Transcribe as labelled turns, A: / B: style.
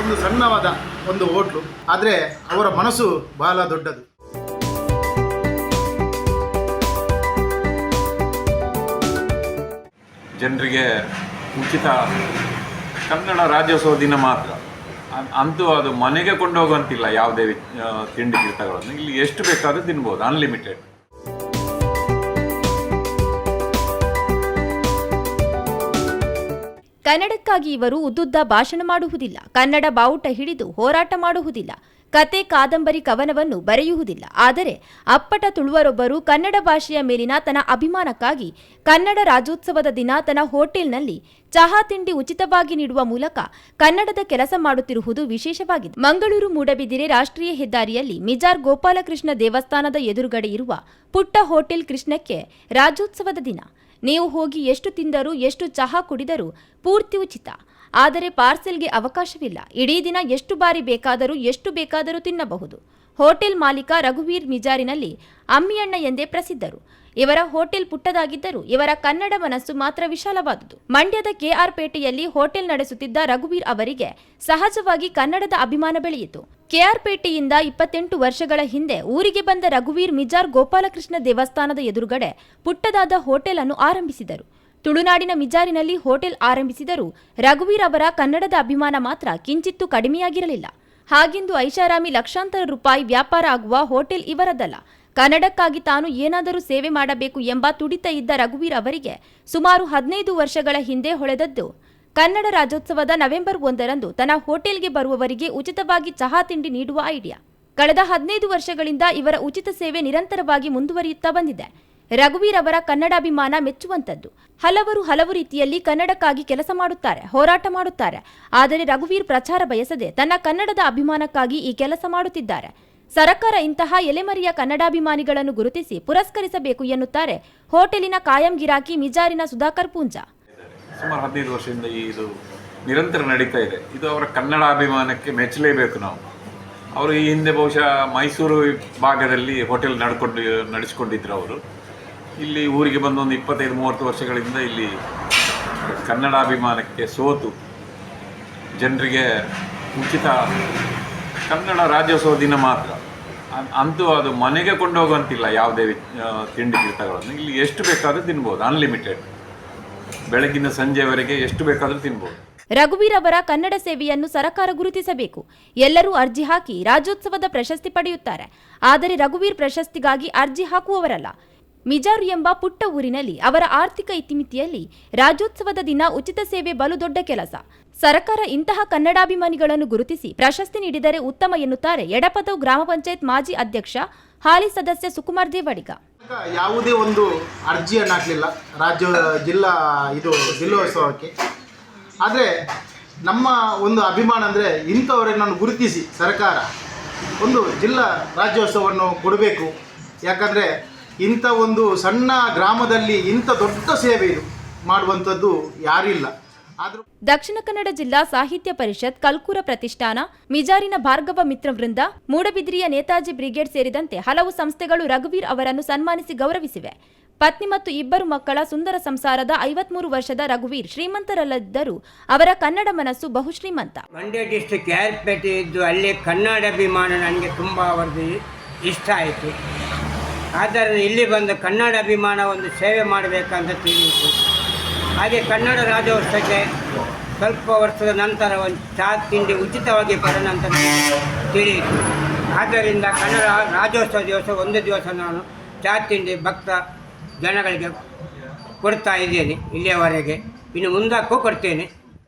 A: ಒಂದು ಸಣ್ಣವಾದ ಒಂದು ಹೋಟ್ಲು, ಆದರೆ ಅವರ ಮನಸ್ಸು ಬಹಳ ದೊಡ್ಡದು.
B: ಜನರಿಗೆ ಉಚಿತ ಕನ್ನಡ ರಾಜ್ಯೋತ್ಸವ ದಿನ ಮಾತ್ರ. ಅಂತೂ ಅದು ಮನೆಗೆ ಕೊಂಡೋಗುವಂತಿಲ್ಲ, ಯಾವುದೇ ತಿಂಡಿ ತೀರ್ಥಗಳನ್ನು. ಇಲ್ಲಿ ಎಷ್ಟು ಬೇಕಾದರೂ ತಿನ್ಬೋದು ಅನ್ಲಿಮಿಟೆಡ್
C: ಕನ್ನಡಕ್ಕಾಗಿ ಇವರು ಉದ್ದುದ್ದ ಭಾಷಣ ಮಾಡುವುದಿಲ್ಲ. ಕನ್ನಡ ಬಾವುಟ ಹಿಡಿದು ಹೋರಾಟ ಮಾಡುವುದಿಲ್ಲ. ಕತೆ ಕಾದಂಬರಿ ಕವನವನ್ನು ಬರೆಯುವುದಿಲ್ಲ. ಆದರೆ ಅಪ್ಪಟ ತುಳುವರೊಬ್ಬರು ಕನ್ನಡ ಭಾಷೆಯ ಮೇಲಿನ ತನ್ನ ಅಭಿಮಾನಕ್ಕಾಗಿ ಕನ್ನಡ ರಾಜ್ಯೋತ್ಸವದ ದಿನ ತನ್ನ ಹೋಟೆಲ್ನಲ್ಲಿ ಚಹಾ ತಿಂಡಿ ಉಚಿತವಾಗಿ ನೀಡುವ ಮೂಲಕ ಕನ್ನಡದ ಕೆಲಸ ಮಾಡುತ್ತಿರುವುದು ವಿಶೇಷವಾಗಿದೆ. ಮಂಗಳೂರು ಮೂಡಬಿದಿರೆ ರಾಷ್ಟ್ರೀಯ ಹೆದ್ದಾರಿಯಲ್ಲಿ ಮಿಜಾರ್ ಗೋಪಾಲಕೃಷ್ಣ ದೇವಸ್ಥಾನದ ಎದುರುಗಡೆ ಇರುವ ಪುಟ್ಟ ಹೋಟೆಲ್ ಕೃಷ್ಣಕ್ಕೆ ರಾಜ್ಯೋತ್ಸವದ ದಿನ. ನೀವು ಹೋಗಿ ಎಷ್ಟು ತಿಂದರೂ, ಎಷ್ಟು ಚಹಾ ಕುಡಿದರೂ ಪೂರ್ತಿ ಉಚಿತ ಆದರೆ ಪಾರ್ಸೆಲ್ಗೆ ಅವಕಾಶವಿಲ್ಲ. ಇಡೀ ದಿನ ಎಷ್ಟು ಬಾರಿ ಬೇಕಾದರೂ, ಎಷ್ಟು ಬೇಕಾದರೂ ತಿನ್ನಬಹುದು. ಹೋಟೆಲ್ ಮಾಲೀಕ ರಘುವೀರ್ ಮಿಜಾರಿನಲ್ಲಿ ಅಮ್ಮಿಯಣ್ಣ ಎಂದೇ ಪ್ರಸಿದ್ಧರು. ಇವರ ಹೋಟೆಲ್ ಪುಟ್ಟದಾಗಿದ್ದರೂ ಇವರ ಕನ್ನಡ ಮನಸ್ಸು ಮಾತ್ರ ವಿಶಾಲವಾದುದು. ಮಂಡ್ಯದ ಕೆಆರ್ ಪೇಟೆಯಲ್ಲಿ ಹೋಟೆಲ್ ನಡೆಸುತ್ತಿದ್ದ ರಘುವೀರ್ ಅವರಿಗೆ ಸಹಜವಾಗಿ ಕನ್ನಡದ ಅಭಿಮಾನ ಬೆಳೆಯಿತು. ಕೆಆರ್ ಪೇಟೆಯಿಂದ ಇಪ್ಪತ್ತೆಂಟು ವರ್ಷಗಳ ಹಿಂದೆ ಊರಿಗೆ ಬಂದ ರಘುವೀರ್ ಮಿಜಾರ್ ಗೋಪಾಲಕೃಷ್ಣ ದೇವಸ್ಥಾನದ ಎದುರುಗಡೆ ಪುಟ್ಟದಾದ ಹೋಟೆಲ್ ಅನ್ನು ಆರಂಭಿಸಿದರು. ತುಳುನಾಡಿನ ಮಿಜಾರಿನಲ್ಲಿ ಹೋಟೆಲ್ ಆರಂಭಿಸಿದರೂ ರಘುವೀರ್ ಅವರ ಕನ್ನಡದ ಅಭಿಮಾನ ಮಾತ್ರ ಕಿಂಚಿತ್ತೂ ಕಡಿಮೆಯಾಗಿರಲಿಲ್ಲ. ಹಾಗೆಂದು ಐಷಾರಾಮಿ ಲಕ್ಷಾಂತರ ರೂಪಾಯಿ ವ್ಯಾಪಾರ ಆಗುವ ಹೋಟೆಲ್ ಇವರದಲ್ಲ. ಕನ್ನಡಕ್ಕಾಗಿ ತಾನು ಏನಾದರೂ ಸೇವೆ ಮಾಡಬೇಕು ಎಂಬ ತುಡಿತ ಇದ್ದ ರಘುವೀರ್ ಅವರಿಗೆ ಸುಮಾರು ಹದಿನೈದು ವರ್ಷಗಳ ಹಿಂದೆ ಹೊಳೆದದ್ದು. ಕನ್ನಡ ರಾಜ್ಯೋತ್ಸವದ ನವೆಂಬರ್ ಒಂದರಂದು ತನ್ನ ಹೋಟೆಲ್ಗೆ ಬರುವವರಿಗೆ ಉಚಿತವಾಗಿ ಚಹಾ ತಿಂಡಿ ನೀಡುವ ಐಡಿಯಾ. ಕಳೆದ ಹದಿನೈದು ವರ್ಷಗಳಿಂದ ಇವರ ಉಚಿತ ಸೇವೆ ನಿರಂತರವಾಗಿ ಮುಂದುವರಿಯುತ್ತಾ ಬಂದಿದೆ. ರಘುವೀರ್ ಅವರ ಕನ್ನಡಾಭಿಮಾನ ಮೆಚ್ಚುವಂತದ್ದು ಹಲವರು ಹಲವು ರೀತಿಯಲ್ಲಿ ಕನ್ನಡಕ್ಕಾಗಿ ಕೆಲಸ ಮಾಡುತ್ತಾರೆ, ಹೋರಾಟ ಮಾಡುತ್ತಾರೆ. ಆದರೆ ರಘುವೀರ್ ಪ್ರಚಾರ ಬಯಸದೆ ತನ್ನ ಕನ್ನಡದ ಅಭಿಮಾನಕ್ಕಾಗಿ ಈ ಕೆಲಸ ಮಾಡುತ್ತಿದ್ದಾರೆ. ಸರ್ಕಾರ ಇಂತಹ ಎಲೆಮರಿಯ ಕನ್ನಡಾಭಿಮಾನಿಗಳನ್ನು ಗುರುತಿಸಿ ಪುರಸ್ಕರಿಸಬೇಕು ಎನ್ನುತ್ತಾರೆ ಹೋಟೆಲಿನ ಕಾಯಂ ಗಿರಾಕಿ ಮಿಜಾರಿನ ಸುಧಾಕರ್ ಪೂಂಜಾ.
B: ಸುಮಾರು ಹದಿನೈದು ವರ್ಷದಿಂದ ಇದು ನಿರಂತರ ನಡೀತಾ ಇದೆ. ಇದು ಅವರ ಕನ್ನಡ ಅಭಿಮಾನಕ್ಕೆ ಮೆಚ್ಚಲೇಬೇಕು ನಾವು. ಅವರು ಈ ಹಿಂದೆ ಬಹುಶಃ ಮೈಸೂರು ಭಾಗದಲ್ಲಿ ಹೋಟೆಲ್ ನಡ್ಕೊಂಡು, ನಡೆಸ್ಕೊಂಡಿದ್ರು ಅವರು. ಇಲ್ಲಿ ಊರಿಗೆ ಬಂದು ಒಂದು ಇಪ್ಪತ್ತೈದು, ಮೂವತ್ತು ವರ್ಷಗಳಿಂದ ಇಲ್ಲಿ ಕನ್ನಡ ಅಭಿಮಾನಕ್ಕೆ ಸೋತು. ಜನರಿಗೆ ಉಚಿತ ಕನ್ನಡ ರಾಜ್ಯೋತ್ಸವ ದಿನ ಮಾತ್ರ. ಅಂತೂ ಅದು ಮನೆಗೆ ಕೊಂಡೋಗುವಂತಿಲ್ಲ ಯಾವುದೇ ತಿಂಡಿ ತೀರ್ಥಗಳನ್ನು. ಇಲ್ಲಿ ಎಷ್ಟು ಬೇಕಾದರೂ ತಿನ್ಬೋದು ಅನ್ಲಿಮಿಟೆಡ್ ಬೆಳಗಿನ ಸಂಜೆವರೆಗೆ ಎಷ್ಟು ಬೇಕಾದರೂ ತಿನ್ಬೋದು.
C: ರಘುವೀರ್ ಅವರ ಕನ್ನಡ ಸೇವೆಯನ್ನು ಸರಕಾರ ಗುರುತಿಸಬೇಕು. ಎಲ್ಲರೂ ಅರ್ಜಿ ಹಾಕಿ ರಾಜ್ಯೋತ್ಸವದ ಪ್ರಶಸ್ತಿ ಪಡೆಯುತ್ತಾರೆ. ಆದರೆ ರಘುವೀರ್ ಪ್ರಶಸ್ತಿಗಾಗಿ ಅರ್ಜಿ ಹಾಕುವವರಲ್ಲ. ಮಿಜಾರು ಎಂಬ ಪುಟ್ಟ ಊರಿನಲ್ಲಿ ಅವರ ಆರ್ಥಿಕ ಇತಿಮಿತಿಯಲ್ಲಿ ರಾಜ್ಯೋತ್ಸವದ ದಿನ ಉಚಿತ ಸೇವೆ ಬಲು ದೊಡ್ಡ ಕೆಲಸ. ಸರ್ಕಾರ ಇಂತಹ ಕನ್ನಡಾಭಿಮಾನಿಗಳನ್ನು ಗುರುತಿಸಿ ಪ್ರಶಸ್ತಿ ನೀಡಿದರೆ ಉತ್ತಮ ಎನ್ನುತ್ತಾರೆ ಎಡಪದವು ಗ್ರಾಮ ಪಂಚಾಯತ್ ಮಾಜಿ ಅಧ್ಯಕ್ಷ, ಹಾಲಿ ಸದಸ್ಯ ಸುಕುಮಾರ್ ದೇವಡಿಗ.
A: ಯಾವುದೇ ಒಂದು ಅರ್ಜಿಯನ್ನು ಹಾಕಲಿಲ್ಲ, ರಾಜ್ಯ, ಜಿಲ್ಲಾ ಇದು ಜಿಲ್ಲೋತ್ಸವಕ್ಕೆ. ಆದರೆ ನಮ್ಮ ಒಂದು ಅಭಿಮಾನ ಅಂದರೆ ಇಂಥವರನ್ನು ಗುರುತಿಸಿ ಸರ್ಕಾರ ಒಂದು ಜಿಲ್ಲಾ ರಾಜ್ಯೋತ್ಸವವನ್ನು ಕೊಡಬೇಕು. ಯಾಕಂದರೆ ಇಂಥ ಒಂದು ಸಣ್ಣ ಗ್ರಾಮದಲ್ಲಿ ಇಂಥ ದೊಡ್ಡ ಸೇವೆ ಇದು ಮಾಡುವಂಥದ್ದು ಯಾರಿಲ್ಲ. ಆದರೂ
C: ದಕ್ಷಿಣ ಕನ್ನಡ ಜಿಲ್ಲಾ ಸಾಹಿತ್ಯ ಪರಿಷತ್ ಕಲ್ಕೂರ ಪ್ರತಿಷ್ಠಾನ ಮಿಜಾರಿನ ಭಾರ್ಗವ ಮಿತ್ರ ವೃಂದ ಮೂಡಬಿದ್ರಿಯ ನೇತಾಜಿ ಬ್ರಿಗೇಡ್ ಸೇರಿದಂತೆ ಹಲವು ಸಂಸ್ಥೆಗಳು ರಘುವೀರ್ ಅವರನ್ನು ಸನ್ಮಾನಿಸಿ ಗೌರವಿಸಿವೆ. ಪತ್ನಿ ಮತ್ತು ಇಬ್ಬರು ಮಕ್ಕಳ ಸುಂದರ ಸಂಸಾರದ ಐವತ್ಮೂರು ವರ್ಷದ ರಘುವೀರ್ ಶ್ರೀಮಂತರಲ್ಲದಿದ್ದರೂ ಅವರ ಕನ್ನಡ ಮನಸ್ಸು ಬಹುಶ್ರೀಮಂತ.
D: ಮಂಡ್ಯ ಡಿಸ್ಟ್ರಿಕ್ಟ್ ಇದ್ದು ಅಲ್ಲಿ ಕನ್ನಡ ಅಭಿಮಾನ ನನಗೆ ತುಂಬಾ ಅವರದ್ದು ಇಷ್ಟ ಆಯಿತು. ಆದ್ದರಿಂದ ಇಲ್ಲಿ ಬಂದು ಕನ್ನಡ ಅಭಿಮಾನ ಒಂದು ಸೇವೆ ಮಾಡಬೇಕಂತ ತಿಳಿಯಿತು. ಹಾಗೆ ಕನ್ನಡ ರಾಜ್ಯೋತ್ಸವಕ್ಕೆ ಸ್ವಲ್ಪ ವರ್ಷದ ನಂತರ ಒಂದು ಚಹಾ ತಿಂಡಿ ಉಚಿತವಾಗಿ ಬರೋಣ ಅಂತ ತಿಳಿಯಿತು. ಆದ್ದರಿಂದ ಕನ್ನಡ ರಾಜ್ಯೋತ್ಸವ ದಿವಸ ಒಂದು ದಿವಸ ನಾನು ಚಹಾ ತಿಂಡಿ ಭಕ್ತ ಜನಗಳಿಗೆ ಕೊಡ್ತಾ ಇದ್ದೇನೆ ಇಲ್ಲಿಯವರೆಗೆ. ಇನ್ನು ಮುಂದಕ್ಕೂ ಕೊಡ್ತೇನೆ.